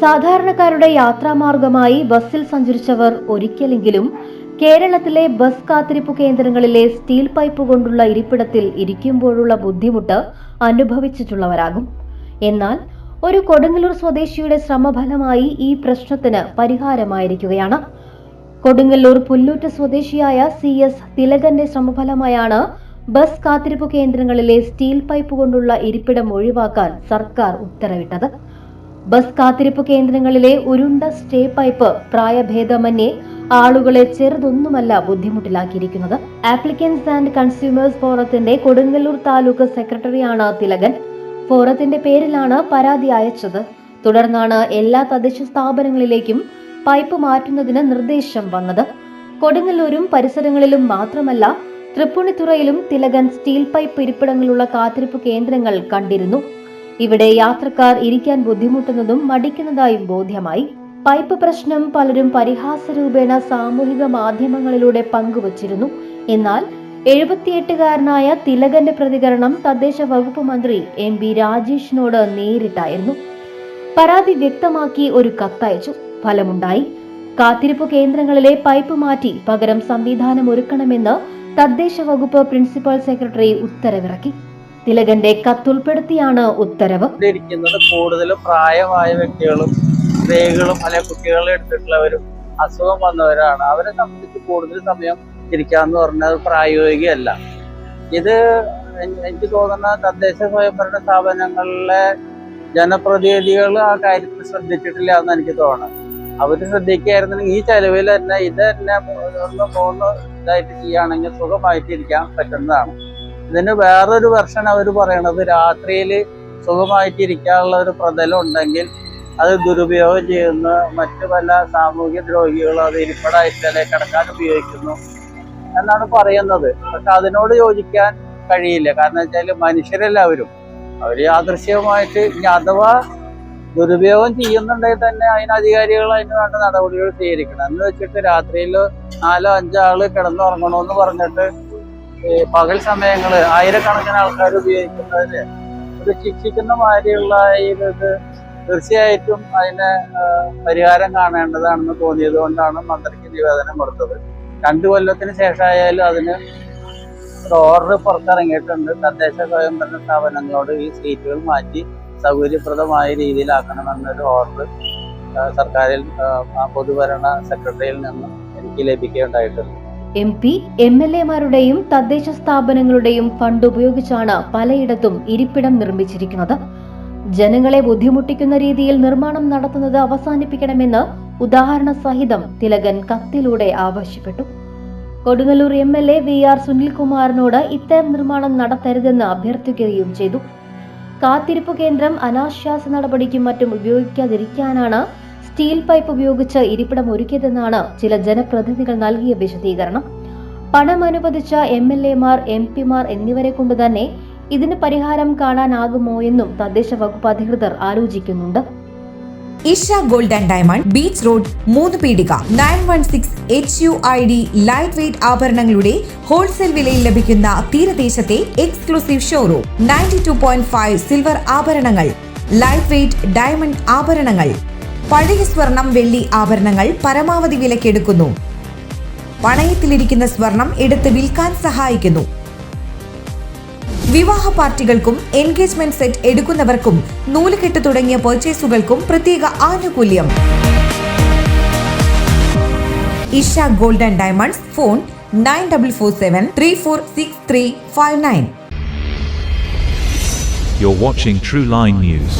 സാധാരണക്കാരുടെ യാത്രാമാർഗമായി ബസ്സിൽ സഞ്ചരിച്ചവർ ഒരിക്കലെങ്കിലും കേരളത്തിലെ ബസ് കാത്തിരിപ്പ് കേന്ദ്രങ്ങളിലെ സ്റ്റീൽ പൈപ്പ് കൊണ്ടുള്ള ഇരിപ്പിടത്തിൽ ഇരിക്കുമ്പോഴുള്ള ബുദ്ധിമുട്ട് അനുഭവിച്ചിട്ടുള്ളവരാകും. എന്നാൽ ഒരു കൊടുങ്ങല്ലൂർ സ്വദേശിയുടെ ശ്രമഫലമായി ഈ പ്രശ്നത്തിന് പരിഹാരമായിരിക്കുകയാണ്. കൊടുങ്ങല്ലൂർ പുല്ലൂറ്റ് സ്വദേശിയായ സി എസ് തിലകന്റെ ശ്രമഫലമായാണ് ബസ് കാത്തിരിപ്പ് കേന്ദ്രങ്ങളിലെ സ്റ്റീൽ പൈപ്പ് കൊണ്ടുള്ള ഇരിപ്പിടം ഒഴിവാക്കാൻ സർക്കാർ ഉത്തരവിട്ടത്. ബസ് കാത്തിരിപ്പ് കേന്ദ്രങ്ങളിലെ ഉരുണ്ട സ്റ്റേ പൈപ്പ് പ്രായഭേദമന്യേ ആളുകളെ ചെറുതൊന്നുമല്ല ബുദ്ധിമുട്ടിലാക്കിയിരിക്കുന്നത്. ആപ്ലിക്കൻസ് ആൻഡ് കൺസ്യൂമേഴ്സ് ഫോറത്തിന്റെ കൊടുങ്ങല്ലൂർ താലൂക്ക് സെക്രട്ടറിയാണ് തിലകൻ. ഫോറത്തിന്റെ പേരിലാണ് പരാതി അയച്ചത്. തുടർന്നാണ് എല്ലാ തദ്ദേശ സ്ഥാപനങ്ങളിലേക്കും പൈപ്പ് മാറ്റുന്നതിന് നിർദ്ദേശം വന്നത്. കൊടുങ്ങല്ലൂരും പരിസരങ്ങളിലും മാത്രമല്ല തൃപ്പൂണിത്തുറയിലും തിലകൻ സ്റ്റീൽ പൈപ്പ് ഇരിപ്പിടങ്ങളുള്ള കാത്തിരിപ്പ് കേന്ദ്രങ്ങൾ കണ്ടിരുന്നു. ഇവിടെ യാത്രക്കാർ ഇരിക്കാൻ ബുദ്ധിമുട്ടുന്നതും മടിക്കുന്നതായും ബോധ്യമായി. പൈപ്പ് പ്രശ്നം പലരും പരിഹാസരൂപേണ സാമൂഹിക മാധ്യമങ്ങളിലൂടെ പങ്കുവച്ചിരുന്നു. എന്നാൽ എഴുപത്തിയെട്ടുകാരനായ തിലകന്റെ പ്രതികരണം തദ്ദേശ വകുപ്പ് മന്ത്രി എം ബി രാജേഷിനോട് നേരിട്ടായിരുന്നു. പരാതി വ്യക്തമാക്കി ഒരു കത്തയച്ചു. ഫലമുണ്ടായി. കാത്തിരിപ്പ് കേന്ദ്രങ്ങളിലെ പൈപ്പ് മാറ്റി പകരം സംവിധാനം ഒരുക്കണമെന്ന് തദ്ദേശ വകുപ്പ് പ്രിൻസിപ്പൽ സെക്രട്ടറി ഉത്തരവിറക്കി. തിലകന്റെ കത്തുൾപ്പെടുത്തിയാണ് ഉത്തരവ്. കൂടുതലും പ്രായമായ വ്യക്തികളും സ്ത്രീകളും അല്ലെ കുട്ടികളെ എടുത്തിട്ടുള്ളവരും അസുഖം വന്നവരാണ്. അവരെ സംബന്ധിച്ച് കൂടുതൽ സമയം ഇരിക്കാന്ന് പറഞ്ഞത് പ്രായോഗികമല്ല. ഇത് എനിക്ക് തോന്നുന്ന തദ്ദേശ സ്വയംഭരണ സ്ഥാപനങ്ങളിലെ ജനപ്രതിനിധികൾ ആ കാര്യത്തിൽ ശ്രദ്ധിച്ചിട്ടില്ല എന്ന് എനിക്ക് തോന്നുന്നു. അവർ ശ്രദ്ധിക്കുകയായിരുന്നെങ്കിൽ ഈ ചെലവിൽ തന്നെ ഇത് തന്നെ ഒന്ന് മൂന്ന് ഇതായിട്ട് ചെയ്യുകയാണെങ്കിൽ സുഖമായിട്ട് ഇരിക്കാൻ പറ്റുന്നതാണ്. ഇതിന് വേറൊരു വെർഷൻ അവർ പറയണത് രാത്രിയിൽ സുഖമായിട്ടിരിക്കാനുള്ള ഒരു പ്രതലം ഉണ്ടെങ്കിൽ അത് ദുരുപയോഗം ചെയ്യുന്ന മറ്റു പല സാമൂഹ്യ ദ്രോഹികളും അത് ഇരിപ്പടായിട്ട് കിടക്കാൻ ഉപയോഗിക്കുന്നു എന്നാണ് പറയുന്നത്. പക്ഷെ അതിനോട് യോജിക്കാൻ കഴിയില്ല. കാരണം വെച്ചാൽ മനുഷ്യരെല്ലാവരും അവർ യാദൃശ്യമായിട്ട് ഇനി അഥവാ ദുരുപയോഗം ചെയ്യുന്നുണ്ടെങ്കിൽ തന്നെ അതിന് അധികാരികൾ അതിന് വേണ്ട നടപടികൾ സ്വീകരിക്കണം. എന്ന് വെച്ചിട്ട് രാത്രിയിൽ നാലോ അഞ്ചോ ആൾ കിടന്നുറങ്ങണമെന്ന് പറഞ്ഞിട്ട് ഈ പകൽ സമയങ്ങൾ ആയിരക്കണക്കിന് ആൾക്കാർ ഉപയോഗിക്കുന്നതിന് ഇത് ശിക്ഷിക്കുന്ന മാതിരിയുള്ള ഈ ഇത് തീർച്ചയായിട്ടും അതിന് പരിഹാരം കാണേണ്ടതാണെന്ന് തോന്നിയത് കൊണ്ടാണ് മന്ത്രിക്ക് നിവേദനം കൊടുത്തത്. രണ്ടു കൊല്ലത്തിന് ശേഷമായാലും അതിന് ഒരു ഓർഡർ പുറത്തിറങ്ങിയിട്ടുണ്ട്. തദ്ദേശ സ്വയംഭരണ സ്ഥാപനങ്ങളോട് ഈ സീറ്റുകൾ മാറ്റി സൗകര്യപ്രദമായ രീതിയിലാക്കണമെന്നൊരു ഓർഡർ സർക്കാരിൽ പൊതുഭരണ സെക്രട്ടറിയിൽ നിന്നും എനിക്ക് ലഭിക്കുകയുണ്ടായിട്ടുണ്ട്. എം പി എം എൽ എമാരുടെയും തദ്ദേശ സ്ഥാപനങ്ങളുടെയും ഫണ്ട് ഉപയോഗിച്ചാണ് പലയിടത്തും ഇരിപ്പിടം നിർമ്മിച്ചിരിക്കുന്നത്. ജനങ്ങളെ ബുദ്ധിമുട്ടിക്കുന്ന രീതിയിൽ നിർമ്മാണം നടത്തുന്നത് അവസാനിപ്പിക്കണമെന്ന് ഉദാഹരണ സഹിതം തിലകൻ കത്തിലൂടെ ആവശ്യപ്പെട്ടു. Kodungallur M L A V R സുനിൽകുമാറിനോട് ഇത്തരം നിർമ്മാണം നടത്തരുതെന്ന് അഭ്യർത്ഥിക്കുകയും ചെയ്തു. കാത്തിരിപ്പ് കേന്ദ്രം അനാശ്വാസ നടപടിക്കും മറ്റും ഉപയോഗിക്കാതിരിക്കാനാണ് സ്റ്റീൽ പൈപ്പ് ഉപയോഗിച്ച് ഇരിപ്പിടം ഒരുക്കിയതെന്നാണ് ചില ജനപ്രതിനിധികൾ നൽകിയ വിശദീകരണം. പണം അനുവദിച്ച എം എൽ എമാർ എം പിമാർ എന്നിവരെ കൊണ്ട് തന്നെ ഇതിന് പരിഹാരം കാണാനാകുമോ എന്നും തദ്ദേശ വകുപ്പ് അധികൃതർ ആലോചിക്കുന്നുണ്ട്. Isha gold and diamond beach road Moonupeedika nine one six H U I D light weight ആഭരണങ്ങളുടെ wholesale വിലയിൽ ലഭിക്കുന്ന തീരദേശത്തെ exclusive showroom ninety two point five silver ആഭരണങ്ങൾ ലൈറ്റ് വെയ്റ്റ് ഡയമണ്ട് ആഭരണങ്ങൾ. പഴയ സ്വർണം വെള്ളി ആഭരണങ്ങൾ പരമാവധി വിലക്കെടുക്കുന്നു. പണയത്തിലിരിക്കുന്ന സ്വർണം എടുത്ത് വിൽക്കാൻ സഹായിക്കുന്നു. വിവാഹ പാർട്ടികൾക്കും എൻഗേജ്മെന്റ് സെറ്റ് എടുക്കുന്നവർക്കും നൂലുകെട്ട് തുടങ്ങിയ പർച്ചേസുകൾക്കും പ്രത്യേക ആനുകൂല്യം. Isha gold and diamonds phone nine double four seven three four six three five nine. You're watching True Line News.